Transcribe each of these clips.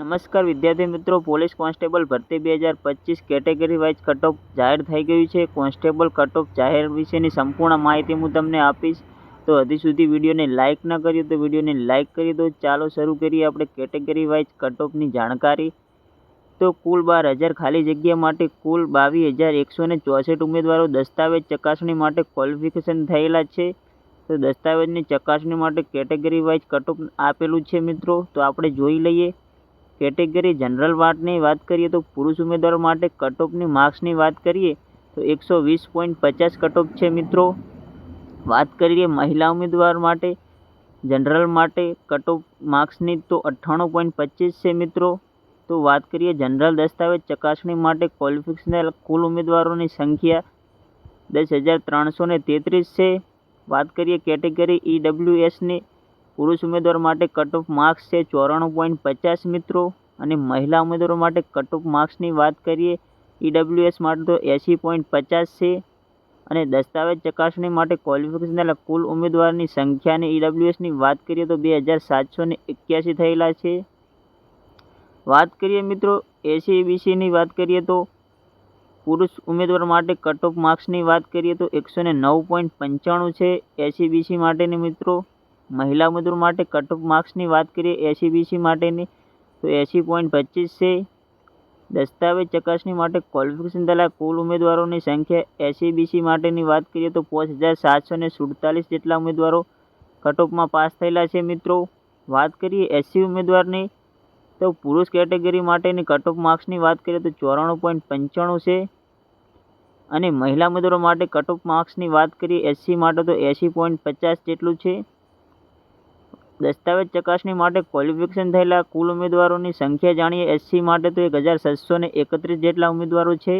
નમસ્કાર વિદ્યાર્થી મિત્રો, પોલીસ કોન્સ્ટેબલ ભરતી બે હજાર પચીસ કેટેગરી વાઇઝ કટઓફ જાહેર થઈ ગયું છે. કોન્સ્ટેબલ કટઓફ જાહેર વિશેની સંપૂર્ણ માહિતી હું તમને આપીશ. તો હજી સુધી વિડીયોને લાઇક ન કર્યું તો વિડીયોને લાઇક કરી દો. ચાલો શરૂ કરીએ આપણે કેટેગરી વાઇઝ કટઓફની જાણકારી. તો કુલ બાર હજાર ખાલી જગ્યા માટે કુલ બાવીસ હજાર એકસો ને ચોસઠ ઉમેદવારો દસ્તાવેજ ચકાસણી માટે ક્વોલિફિકેશન થયેલા છે. તો દસ્તાવેજની ચકાસણી માટે કેટેગરી વાઇઝ કટઓફ આપેલું છે મિત્રો. તો આપણે જોઈ લઈએ. કેટેગરી જનરલ વાર્ડની વાત કરીએ તો પુરુષ ઉમેદવારો માટે કટઓફની માર્ક્સની વાત કરીએ તો એકસો વીસ પોઈન્ટ પચાસ કટઓફ છે મિત્રો. વાત કરીએ મહિલા ઉમેદવાર માટે, જનરલ માટે કટઓફ માર્ક્સની તો અઠ્ઠાણું પોઈન્ટ પચીસ છે મિત્રો. તો વાત કરીએ જનરલ દસ્તાવેજ ચકાસણી માટે ક્વોલિફિકેશનલ કુલ ઉમેદવારોની સંખ્યા દસ હજાર ત્રણસો ને તેત્રીસ છે. વાત કરીએ કેટેગરી ઈડબ્લ્યુએસની પુરુષ ઉમેદવાર માટે કટઓફ માર્ક્સ છે ચોરાણું પોઈન્ટ પચાસ મિત્રો. અને મહિલા ઉમેદવારો માટે કટઓફ માર્ક્સની વાત કરીએ ઈડબ્લ્યુએસ માટે તો એંસી પોઈન્ટ પચાસ છે. અને દસ્તાવેજ ચકાસણી માટે ક્વોલિફિકેશનલ કુલ ઉમેદવારની સંખ્યાની ઈડબ્લ્યુએસની વાત કરીએ તો બે હજાર સાતસો ને એક્યાસી થયેલા છે. વાત કરીએ મિત્રો એસી બીસીની વાત કરીએ તો પુરુષ ઉમેદવાર માટે કટઓફ માર્ક્સની વાત કરીએ તો એકસો ને નવ પોઈન્ટ પંચાણું છે એસી બીસી માટેની મિત્રો. મહિલા ઉમેદવાર માટે કટઓફ માર્ક્સની વાત કરીએ એસી બીસી માટેની, તો એંસી પોઈન્ટ પચીસ છે. દસ્તાવેજ ચકાસણી માટે ક્વોલિફિકેશન થયેલા કુલ ઉમેદવારોની સંખ્યા એસી બીસી માટેની વાત કરીએ તો પાંચ હજાર સાતસો ને સુડતાલીસ જેટલા ઉમેદવારો કટઓફમાં પાસ થયેલા છે મિત્રો. વાત કરીએ એસસી ઉમેદવારની, તો પુરુષ કેટેગરી માટેની કટઓફ માર્ક્સની વાત કરીએ તો ચોરાણું પોઈન્ટ પંચાણું છે. અને મહિલા ઉમેદવારો માટે કટઓફ માર્ક્સની વાત કરીએ એસસી માટે તો એંસી પોઈન્ટ પચાસ જેટલું છે. દસ્તાવેજ ચકાસણી માટે ક્વોલિફિકેશન થયેલા કુલ ઉમેદવારોની સંખ્યા જાણીએ. એસસી માટે તો એક હજાર છસો ને એકત્રીસ જેટલા ઉમેદવારો છે.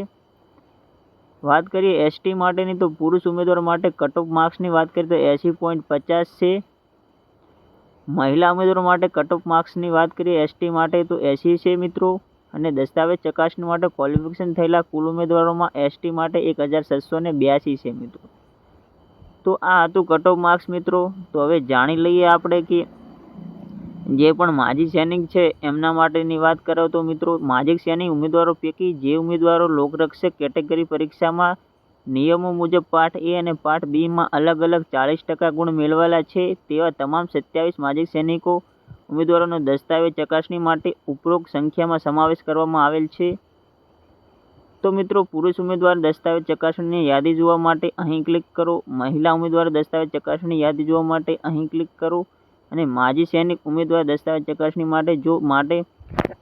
વાત કરીએ એસટી માટેની તો પુરુષ ઉમેદવાર માટે કટઓફ માર્ક્સની વાત કરીએ તો એંસી પોઈન્ટ પચાસ છે. મહિલા ઉમેદવારો માટે કટઓફ માર્ક્સની વાત કરીએ એસટી માટે તો એંસી છે મિત્રો. અને દસ્તાવેજ ચકાસણી માટે ક્વોલિફિકેશન થયેલા કુલ ઉમેદવારોમાં એસટી માટે એક હજાર છસો ને બ્યાસી છે મિત્રો. તો આ હતું કટઓફ માર્ક્સ મિત્રો. તો હવે જાણી લઈએ આપણે કે જે પણ માજી સૈનિક છે એમના માટેની વાત કરો તો મિત્રો માજી સૈનિક ઉમેદવારો પૈકી જે ઉમેદવારો લોકરક્ષક કેટેગરી પરીક્ષામાં નિયમો મુજબ પાઠ એ અને પાઠ બીમાં અલગ અલગ ચાલીસ ટકા ગુણ મેળવેલા છે, તેવા તમામ સત્યાવીસ માજી સૈનિકો ઉમેદવારોનો દસ્તાવેજ ચકાસણી માટે ઉપરોક્ત સંખ્યામાં સમાવેશ કરવામાં આવેલ છે. તો મિત્રો, પુરુષ ઉમેદવાર દસ્તાવેજ ચકાસણીની યાદી જોવા માટે અહીં ક્લિક કરો. મહિલા ઉમેદવાર દસ્તાવેજ ચકાસણી યાદી જોવા માટે અહીં ક્લિક કરો. અને માજી સૈનિક ઉમેદવાર દસ્તાવેજ ચકાસણી માટે જો માટે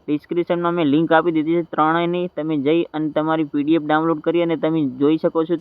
ડિસ્ક્રિપ્શનમાં મેં લિંક આપી દીધી છે ત્રણેયની, તમે જઈ અને તમારી પીડીએફ ડાઉનલોડ કરી અને તમે જોઈ શકો છો.